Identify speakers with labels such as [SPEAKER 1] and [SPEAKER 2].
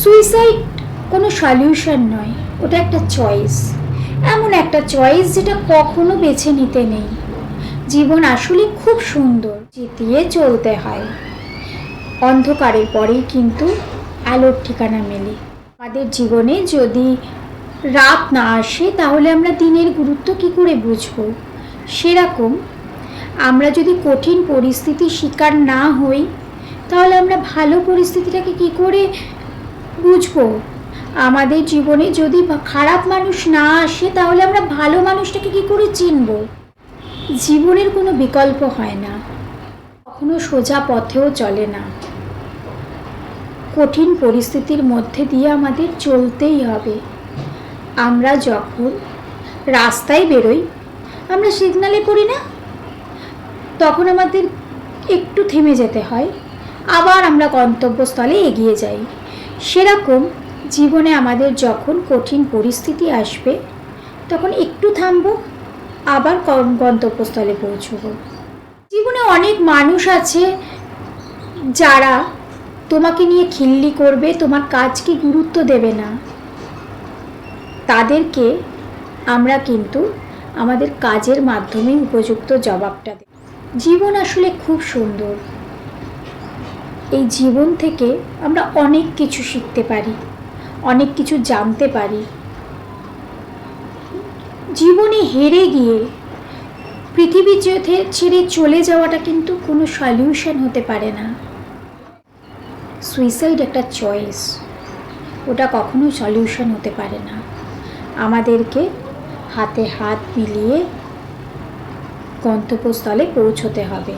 [SPEAKER 1] Suicide কোনো solution নয়, ওটা একটা চয়েস এমন একটা চয়েস যেটা কখনো বেছে নিতে নেই। জীবন আসলে খুব সুন্দর, জিতিয়ে চলতে হয়। অন্ধকারের পরেই কিন্তু আলোর ঠিকানা মেলে। আমাদের জীবনে যদি রাত না আসে, তাহলে আমরা দিনের গুরুত্ব কি করে বুঝব? সেরকম আমরা যদি কঠিন পরিস্থিতির শিকার না হই, তাহলে আমরা ভালো পরিস্থিতিটাকে কি করে বুঝব। আমাদের জীবনে যদি খারাপ মানুষ না আসে, তাহলে আমরা ভালো মানুষটাকে কি করে চিনব? জীবনের কোনো বিকল্প হয় না। কখনো সোজা পথেও চলে না। কঠিন পরিস্থিতির মধ্যে দিয়ে আমাদের চলতেই হবে। আমরা যখন রাস্তায় বেরোই, আমরা সিগনালে করি না? তখন আমাদের একটু থেমে যেতে হয়। আবার আমরা গন্তব্যস্থলে এগিয়ে যাই। সেরকম জীবনে আমাদের যখন কঠিন পরিস্থিতি আসবে, তখন একটু থামবো, আবার গন্তব্যস্থলে পৌঁছবো। জীবনে অনেক মানুষ আছে যারা তোমাকে নিয়ে খিল্লি করবে, তোমার কাজকে গুরুত্ব দেবে না। তাদেরকে আমরা কিন্তু আমাদের কাজের মাধ্যমে উপযুক্ত জবাবটা দেব। জীবন আসলে খুব সুন্দর। এই জীবন থেকে আমরা অনেক কিছু শিখতে পারি, অনেক কিছু জানতে পারি। জীবনে হেরে গিয়ে পৃথিবী ছেড়ে চলে যাওয়াটা কিন্তু কোনো সলিউশন হতে পারে না। সুইসাইড একটা চয়েস ওটা কখনো সলিউশন হতে পারে না। আমাদেরকে হাতে হাত মিলিয়ে গন্তব্যস্থলে পৌঁছতে হবে।